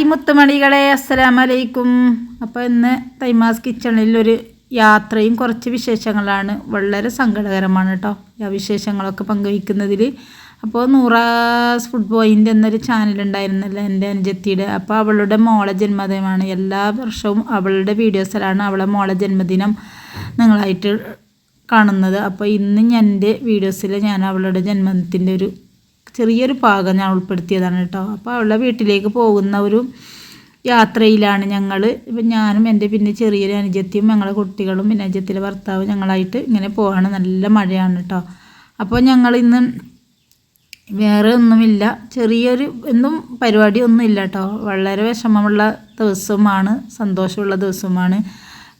Hi മുത്തുമണികളെ അസ്സലാമലൈക്കും. അപ്പോൾ ഇന്ന് തൈമാസ് കിച്ചണിൽ ഒരു യാത്രയും കുറച്ച് വിശേഷങ്ങളാണ്. വളരെ സങ്കടകരമാണ് കേട്ടോ ആ വിശേഷങ്ങളൊക്കെ പങ്കുവയ്ക്കുന്നതിൽ അപ്പോൾ നൂറാസ് ഫുഡ് പോയിന്റ് എന്നൊരു ചാനൽ ഉണ്ടായിരുന്നല്ലോ എന്റെ അനുജത്തിയുടെ അപ്പോൾ അവളുടെ മോളെ ജന്മദിനമാണ്. എല്ലാ വർഷവും അവളുടെ വീഡിയോസിലാണ് അവളെ മോളെ ജന്മദിനം നിങ്ങളായിട്ട് കാണുന്നത്. അപ്പോൾ ഇന്ന് എന്റെ വീഡിയോസിൽ ഞാൻ അവളുടെ ജന്മദിനത്തിന്റെ ഒരു ചെറിയൊരു ഭാഗം ഞാൻ ഉൾപ്പെടുത്തിയതാണ് കേട്ടോ. അപ്പോൾ അവളുടെ വീട്ടിലേക്ക് പോകുന്ന ഒരു യാത്രയിലാണ് ഞങ്ങൾ ഇപ്പം ഞാനും എന്റെ പിന്നെ ചെറിയൊരു അനുജത്തിയും ഞങ്ങളെ കുട്ടികളും പിന്നെ അനുജത്തിലെ ഭർത്താവും ഞങ്ങളായിട്ട് ഇങ്ങനെ പോവാണ്. നല്ല മഴയാണ് കേട്ടോ. അപ്പോൾ ഞങ്ങൾ ഇന്ന് വേറെ ഒന്നുമില്ല. ചെറിയൊരു ഒന്നും പരിപാടി ഒന്നുമില്ല കേട്ടോ. വളരെ വിഷമമുള്ള ദിവസമാണ്. സന്തോഷമുള്ള ദിവസമാണ്.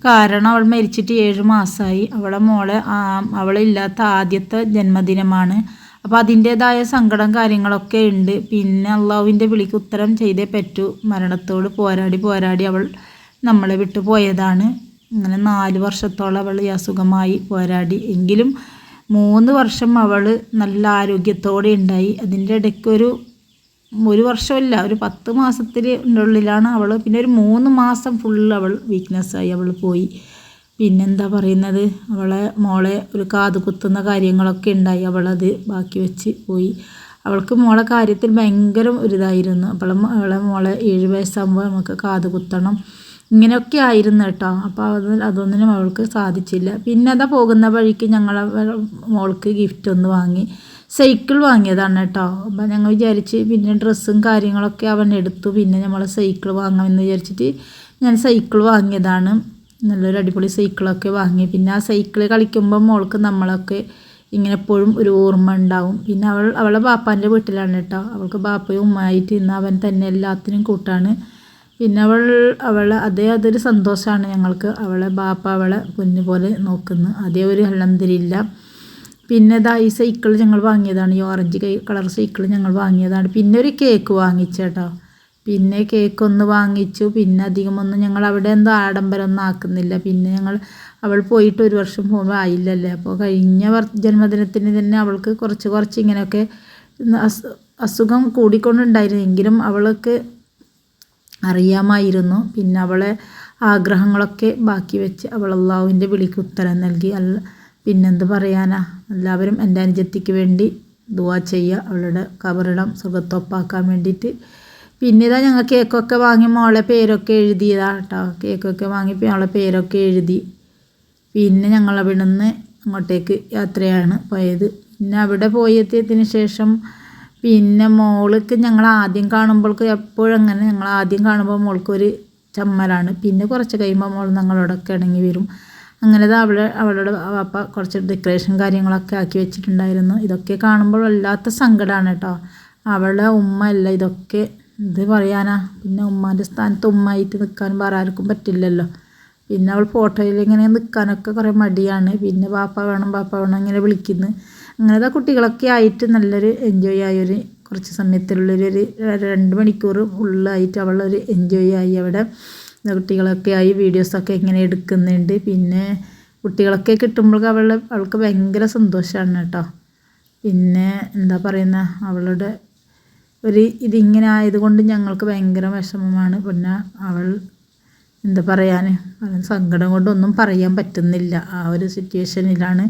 കാരണം അവൾ മരിച്ചിട്ട് ഏഴ് മാസമായി. അവളെ മോളെ അവളില്ലാത്ത ആദ്യത്തെ ജന്മദിനമാണ്. അപ്പോൾ അതിന്റേതായ സങ്കടം കാര്യങ്ങളൊക്കെ ഉണ്ട്. പിന്നെ അള്ളാഹുവിന്റെ വിളിക്ക് ഉത്തരം ചെയ്തേ പറ്റൂ. മരണത്തോട് പോരാടി പോരാടി അവൾ നമ്മളെ വിട്ടു പോയതാണ്. അങ്ങനെ നാല് വർഷത്തോളം അവൾ അസുഖമായി പോരാടി. എങ്കിലും മൂന്ന് വർഷം അവൾ നല്ല ആരോഗ്യത്തോടെ ഉണ്ടായി. അതിന്റെ ഇടയ്ക്ക് ഒരു ഒരു വർഷമല്ല ഒരു പത്ത് മാസത്തിനുള്ളിലാണ് അവൾ. പിന്നെ ഒരു മൂന്ന് മാസം ഫുള്ള് അവൾ വീക്ക്നെസ്സായി അവൾ പോയി. പിന്നെന്താ പറയുന്നത്? അവളെ മോളെ ഒരു കാത് കുത്തുന്ന കാര്യങ്ങളൊക്കെ ഉണ്ടായി. അവളത് ബാക്കി വെച്ച് പോയി. അവൾക്ക് മോളെ കാര്യത്തിൽ ഭയങ്കര ഒരിതായിരുന്നു. അപ്പോൾ അവളെ മോളെ ഏഴ് വയസ്സാകുമ്പോൾ നമുക്ക് കാത് കുത്തണം. ഇങ്ങനെയൊക്കെ ആയിരുന്നു കേട്ടോ. അപ്പോൾ അത് അതൊന്നിനും അവൾക്ക് സാധിച്ചില്ല. പിന്നെ അതാ പോകുന്ന വഴിക്ക് ഞങ്ങൾ മോൾക്ക് ഗിഫ്റ്റ് ഒന്ന് വാങ്ങി. സൈക്കിൾ വാങ്ങിയതാണ് കേട്ടോ. അപ്പം ഞങ്ങൾ വിചാരിച്ച് പിന്നെ ഡ്രസ്സും കാര്യങ്ങളൊക്കെ അവൻ എടുത്തു. പിന്നെ നമ്മളെ സൈക്കിൾ വാങ്ങാമെന്ന് വിചാരിച്ചിട്ട് ഞാൻ സൈക്കിൾ വാങ്ങിയതാണ്. നല്ലൊരു അടിപൊളി സൈക്കിളൊക്കെ വാങ്ങി. പിന്നെ ആ സൈക്കിൾ കളിക്കുമ്പോൾ മോൾക്ക് നമ്മളൊക്കെ ഇങ്ങനെ എപ്പോഴും ഒരു ഓർമ്മ ഉണ്ടാവും. പിന്നെ അവൾ അവളെ ബാപ്പാന്റെ വീട്ടിലാണ് കേട്ടോ. അവൾക്ക് ബാപ്പയും ഉമ്മയായിട്ട് ഇന്ന് അവൻ തന്നെ എല്ലാത്തിനും കൂട്ടാണ്. പിന്നെ അവൾ അവൾ അതേ അതൊരു സന്തോഷമാണ് ഞങ്ങൾക്ക്. അവളെ ബാപ്പ അവളെ പൊന്നു പോലെ നോക്കുന്നു. അതേ ഒരു അലന്തരില്ല പിന്നെ ഇതാ ഈ സൈക്കിൾ ഞങ്ങൾ വാങ്ങിയതാണ്. ഈ ഓറഞ്ച് കളർ സൈക്കിൾ ഞങ്ങൾ വാങ്ങിയതാണ്. പിന്നെ ഒരു കേക്ക് വാങ്ങിച്ചേട്ടോ. പിന്നെ കേക്ക് ഒന്ന് വാങ്ങിച്ചു. പിന്നെ അധികമൊന്നും ഞങ്ങൾ അവിടെ എന്തോ ആഡംബരം ഒന്നും ആക്കുന്നില്ല. പിന്നെ ഞങ്ങൾ അവൾ പോയിട്ട് ഒരു വർഷം പോകുമ്പോൾ ആയില്ലല്ലേ? അപ്പോൾ കഴിഞ്ഞ ജന്മദിനത്തിന് തന്നെ അവൾക്ക് കുറച്ച് കുറച്ച് ഇങ്ങനെയൊക്കെ അസുഖം കൂടിക്കൊണ്ടുണ്ടായിരുന്നു. എങ്കിലും അവൾക്ക് അറിയാമായിരുന്നു. പിന്നെ അവളെ ആഗ്രഹങ്ങളൊക്കെ ബാക്കി വെച്ച് അവൾ അള്ളാഹുവിന്റെ വിളിക്ക് ഉത്തരം നൽകി. അല്ല പിന്നെന്ത് പറയാനാ? എല്ലാവരും എന്റെ അനുജത്തിക്ക് വേണ്ടി ദുവാ ചെയ്യുക. അവളുടെ കബറിടം സുഖത്തൊപ്പാക്കാൻ വേണ്ടിയിട്ട് പിന്നെ ഇതാ ഞങ്ങൾ കേക്കൊക്കെ വാങ്ങി മോളെ പേരൊക്കെ എഴുതിയതാ കേട്ടോ കേക്കൊക്കെ വാങ്ങി മോളെ പേരൊക്കെ എഴുതി. പിന്നെ ഞങ്ങൾ അവിടെ നിന്ന് അങ്ങോട്ടേക്ക് യാത്രയാണ് പോയത്. പിന്നെ അവിടെ പോയതിന് ശേഷം പിന്നെ മോൾക്ക് ഞങ്ങൾ ആദ്യം കാണുമ്പോൾക്ക് എപ്പോഴും അങ്ങനെ ഞങ്ങൾ ആദ്യം കാണുമ്പോൾ മോൾക്ക് ഒരു ചമ്മലാണ്. പിന്നെ കുറച്ച് കഴിയുമ്പോൾ മോൾ ഞങ്ങളോടൊക്കെ ഇണങ്ങി വരും. അങ്ങനെ അവളെ അവളുടെ അപ്പ കുറച്ച് ഡെക്കറേഷൻ കാര്യങ്ങളൊക്കെ ആക്കി വെച്ചിട്ടുണ്ടായിരുന്നു. ഇതൊക്കെ കാണുമ്പോൾ വല്ലാത്ത സങ്കടമാണ് കേട്ടോ. അവളുടെ ഉമ്മ അല്ല ഇതൊക്കെ എന്ത് പറയാനാ പിന്നെ ഉമ്മാന്റെ സ്ഥാനത്ത് ഉമ്മായിട്ട് നിൽക്കാൻ വേറെ ആർക്കും പറ്റില്ലല്ലോ. പിന്നെ അവൾ ഫോട്ടോയിൽ ഇങ്ങനെ നിൽക്കാനൊക്കെ കുറേ മടിയാണ്. പിന്നെ പാപ്പ വേണം പാപ്പ വേണം ഇങ്ങനെ വിളിക്കുന്നു. അങ്ങനത്തെ കുട്ടികളൊക്കെ ആയിട്ട് നല്ലൊരു എൻജോയ് ആയൊരു കുറച്ച് സമയത്തുള്ളൊരു രണ്ട് മണിക്കൂർ ഫുള്ളായിട്ട് അവളൊരു എൻജോയ് ആയി. അവിടെ കുട്ടികളൊക്കെ ആയി വീഡിയോസൊക്കെ ഇങ്ങനെ എടുക്കുന്നുണ്ട്. പിന്നെ കുട്ടികളൊക്കെ കിട്ടുമ്പോൾ അവൾ അവൾക്ക് ഭയങ്കര സന്തോഷമാണ് കേട്ടോ. പിന്നെ എന്താ പറയുന്ന അവളുടെ ഒരു ഇതിങ്ങനെ ആയതുകൊണ്ട് ഞങ്ങൾക്ക് ഭയങ്കര വിഷമമാണ്. പിന്നെ അവൾ എന്താ പറയാൻ സങ്കടം കൊണ്ടൊന്നും പറയാൻ പറ്റുന്നില്ല. ആ ഒരു സിറ്റുവേഷനിലാണ്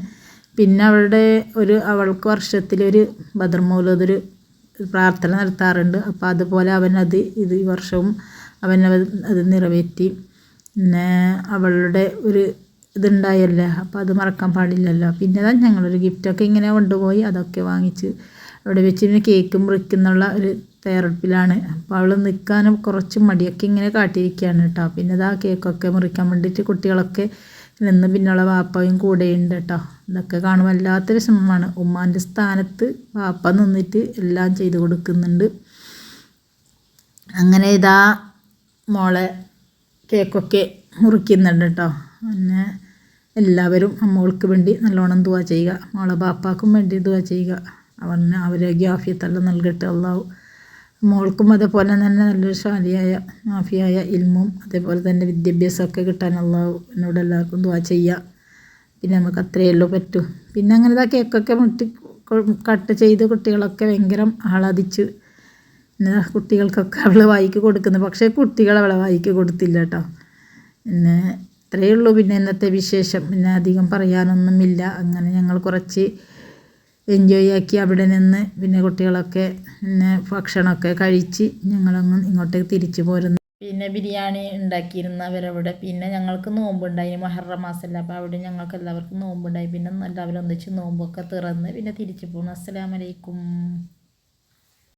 പിന്നെ അവളുടെ ഒരു അവൾക്ക് വർഷത്തിലൊരു ബദർമൗലതൊരു പ്രാർത്ഥന നടത്താറുണ്ട്. അപ്പോൾ അതുപോലെ അവൻ അത് ഇത് ഈ വർഷവും അവൻ അത് നിറവേറ്റി. പിന്നെ അവളുടെ ഒരു ഇതുണ്ടായല്ലേ? അപ്പോൾ അത് മറക്കാൻ പാടില്ലല്ലോ. പിന്നെ ഞങ്ങളൊരു ഗിഫ്റ്റൊക്കെ ഇങ്ങനെ കൊണ്ടുപോയി അതൊക്കെ വാങ്ങിച്ച് അവിടെ വെച്ച് പിന്നെ കേക്ക് മുറിക്കുന്നുള്ള ഒരു തയ്യാറെടുപ്പിലാണ്. അപ്പോൾ അവൾ നിൽക്കാനും കുറച്ച് മടിയൊക്കെ ഇങ്ങനെ കാട്ടിയിരിക്കുകയാണ് കേട്ടോ. പിന്നെ ഇതാ കേക്കൊക്കെ മുറിക്കാൻ വേണ്ടിയിട്ട് കുട്ടികളൊക്കെ നിന്ന് പിന്നുള്ള വാപ്പയും കൂടെയുണ്ട് കേട്ടോ. ഇതൊക്കെ കാണുമ്പോൾ വല്ലാത്തൊരു ശ്രമമാണ്. ഉമ്മാന്റെ സ്ഥാനത്ത് വാപ്പ നിന്നിട്ട് എല്ലാം ചെയ്തു കൊടുക്കുന്നുണ്ട്. അങ്ങനെ ഇതാ മോളെ കേക്കൊക്കെ മുറിക്കുന്നുണ്ട് കേട്ടോ. പിന്നെ എല്ലാവരും അമ്മോൾക്ക് വേണ്ടി നല്ലോണം ദുവാ ചെയ്യുക. മോളെ ബാപ്പാക്കും വേണ്ടി ദുവാ ചെയ്യുക. അവന് ആരോഗ്യ ആഫിയത്തെല്ലാം നൽകട്ടെ. അള്ളാഹു മോൾക്കും അതേപോലെ തന്നെ നല്ലൊരു ശാലിയായ മാഫിയായ ഇൽമും അതേപോലെ തന്നെ വിദ്യാഭ്യാസമൊക്കെ കിട്ടാൻ അള്ളാഹു എന്നോട് എല്ലാവർക്കും ദുവാ ചെയ്യുക പിന്നെ നമുക്ക് അത്രയല്ലോ പറ്റൂ. പിന്നെ അങ്ങനെ കേക്കൊക്കെ മുട്ടി കട്ട് ചെയ്ത് കുട്ടികളൊക്കെ ഭയങ്കര ആഹ്ലാദിച്ച് പിന്നെ കുട്ടികൾക്കൊക്കെ അവൾ വായിക്ക് കൊടുക്കുന്നു. പക്ഷേ കുട്ടികൾ അവളെ വായിക്ക് കൊടുത്തില്ല കേട്ടോ. പിന്നെ ഇത്രയേ ഉള്ളൂ. പിന്നെ ഇന്നത്തെ വിശേഷം. പിന്നെ അധികം പറയാനൊന്നുമില്ല. അങ്ങനെ ഞങ്ങൾ കുറച്ച് എൻജോയ് ആക്കി അവിടെ നിന്ന് പിന്നെ കുട്ടികളൊക്കെ പിന്നെ ഭക്ഷണമൊക്കെ കഴിച്ച് ഞങ്ങളങ്ങ് ഇങ്ങോട്ടേക്ക് തിരിച്ചു പോരുന്നു. പിന്നെ ബിരിയാണി ഉണ്ടാക്കിയിരുന്നവരവിടെ. പിന്നെ ഞങ്ങൾക്ക് നോമ്പുണ്ടായി മഹറ മാസമല്ല. അപ്പോൾ അവിടെ ഞങ്ങൾക്ക് എല്ലാവർക്കും നോമ്പുണ്ടായി. പിന്നെ എല്ലാവരും ഒന്നിച്ച് നോമ്പൊക്കെ തുറന്ന് പിന്നെ തിരിച്ചു പോകുന്നു അസ്സലാമലൈക്കും